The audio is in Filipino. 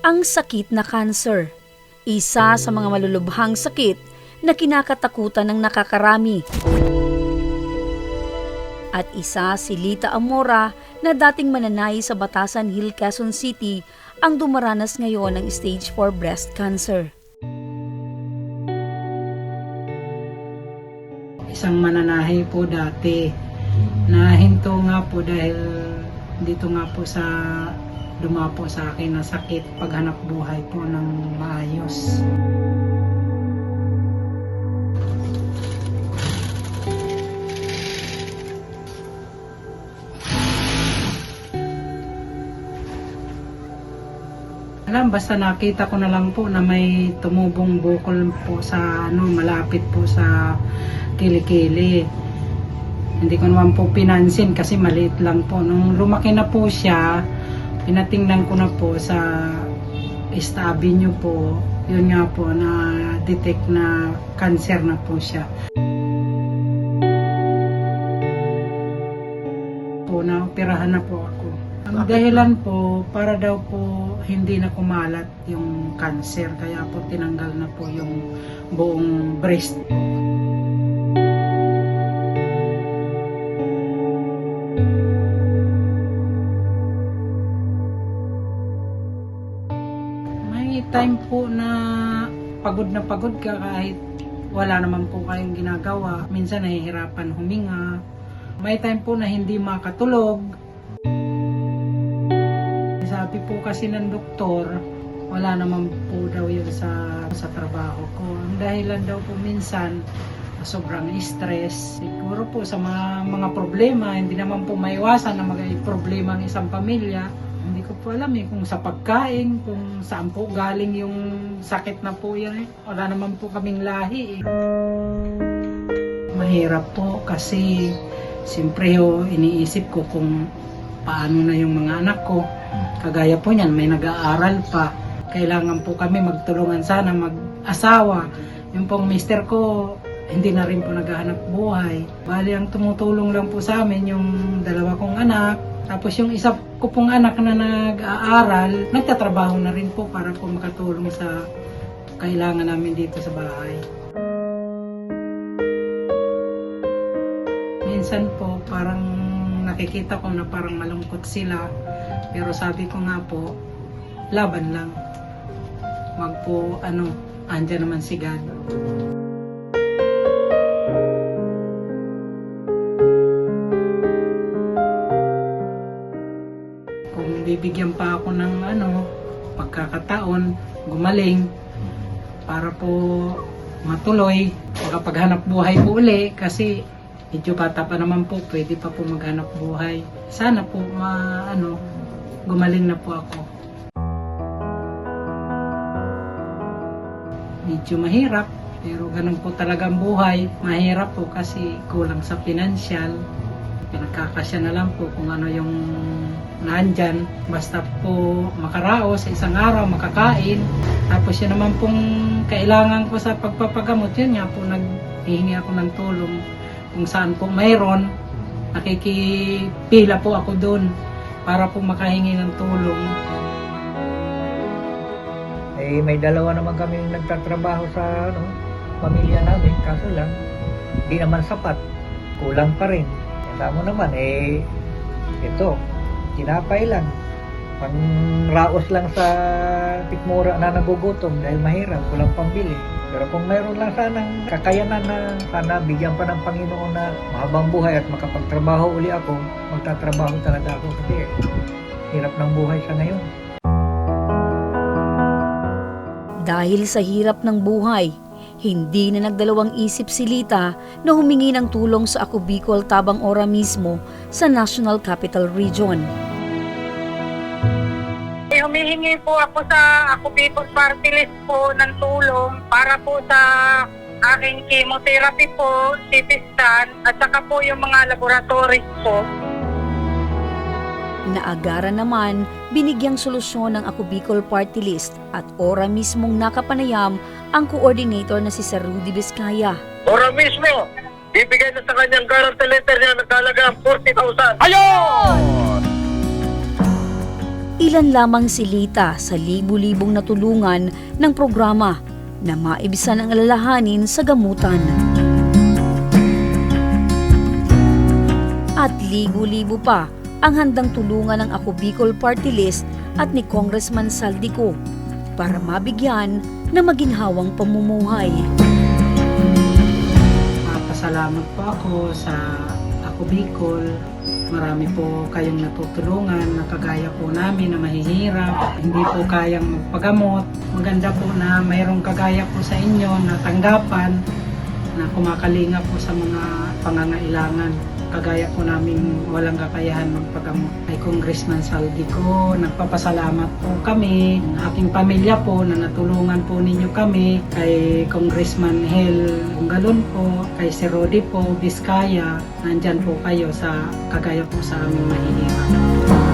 Ang sakit na cancer. Isa sa mga malulubhang sakit na kinakatakutan ng nakakarami. At isa si Lita Amora na dating mananay sa Batasan Hill, Quezon City ang dumaranas ngayon ng stage 4 breast cancer. isang mananahi po dati. Nahinto nga po dahil dito nga po sa dumapo sa akin na sakit paghanap buhay po ng maayos. Alam, basta nakita ko na lang po na may tumubong bukol po sa ano, malapit po sa kilikili. Hindi ko naman po pinansin kasi maliit lang po. Nung lumaki na po siya, pinatingnan ko na po sa stabi niyo po, yun nga po na detect na cancer na po siya. Po na operahan na po ako. Ang dahilan po, para daw po hindi na kumalat yung cancer, kaya po tinanggal na po yung buong breast. May time po na pagod na pagod ka kahit wala naman po kayong ginagawa. Minsan nahihirapan huminga. May time po na hindi makatulog. Sabi po kasi ng doktor, wala naman po daw yun sa, sa trabaho ko. Ang dahilan daw po minsan, sobrang stress. Siguro po sa mga, mga problema, hindi naman po maiwasan na maging problema ng isang pamilya. Hindi ko po alam eh kung sa pagkain, kung saan po galing yung sakit na po yan. Eh. Wala naman po kaming lahi eh. Mahirap po kasi siyempre ho, iniisip ko kung paano na yung mga anak ko. Kagaya po niyan, may nag-aaral pa. Kailangan po kami magtulungan sana mag-asawa. Yung pong mister ko, hindi na rin po naghahanap buhay. Bali, ang tumutulong lang po sa amin yung dalawa kong anak. Tapos yung isa ko pong anak na nag-aaral, nagtatrabaho na rin po para po makatulong sa kailangan namin dito sa bahay. Minsan po parang nakikita ko na parang malungkot sila. Pero sabi ko nga po, laban lang. Wag po ano, andyan naman si God. Kung bibigyan pa ako ng ano, pagkakataon, gumaling, para po matuloy, makapaghanap buhay po uli kasi medyo bata pa naman po, pwede pa po maghanap buhay. Sana po ma, ano, gumaling na po ako. Medyo mahirap, pero ganun po talaga ang buhay. Mahirap po kasi kulang sa pinansyal. Pinagkakasya na lang po kung ano yung nandyan. Basta po makaraos sa isang araw, makakain. Tapos yun naman pong kailangan ko sa pagpapagamot, yun nga po naghihingi ako ng tulong. Kung saan po mayroon, nakikipila po ako doon para po makahingi ng tulong. Eh, may dalawa naman kami nagtatrabaho sa ano, pamilya namin. Kaso lang, di naman sapat. Kulang pa rin. Kaya mo naman, eh, ito, tinapay lang. Pangraos lang sa pikmura na nagugutom dahil mahirap, walang pambili. Pero kung mayroon lang sanang kakayanan na sana bigyan pa ng Panginoon na mahabang buhay at makapagtrabaho uli ako, magtatrabaho talaga ako kasi hirap ng buhay sa ngayon. Dahil sa hirap ng buhay, hindi na nagdalawang isip si Lita na humingi ng tulong sa Ako Bicol Tabang Ora mismo sa National Capital Region. Eh, humihingi po ako sa ako People's Party List po ng tulong para po sa aking chemotherapy po, CT scan, at saka po yung mga laboratories po. Naagara naman, binigyang solusyon ng Ako Bicol Party List at ora mismong nakapanayam ang coordinator na si Sir Rudy Vizcaya. Ora mismo, bibigay na sa kanyang guarantee letter niya ng kalagang 40,000. ilan lamang si Lita sa libu-libong natulungan ng programa na maibisan ang alalahanin sa gamutan. At libu-libo pa ang handang tulungan ng Ako Bicol Party List at ni Congressman Saldico para mabigyan na maginhawang pamumuhay. Pasalamat po ako sa Ako Bicol. Marami po kayong natutulungan na kagaya po namin na mahihirap, hindi po kayang magpagamot. Maganda po na mayroong kagaya po sa inyo na tanggapan na kumakalinga po sa mga pangangailangan. Kagaya po namin walang kakayahan magpagamot. Kay Congressman Saldico, nagpapasalamat po kami. Aking pamilya po na natulungan po ninyo kami. Kay Congressman Hel Galon po, kay Sir Rodi po, Vizcaya. Nandyan po kayo sa kagaya po sa aming mahihirap.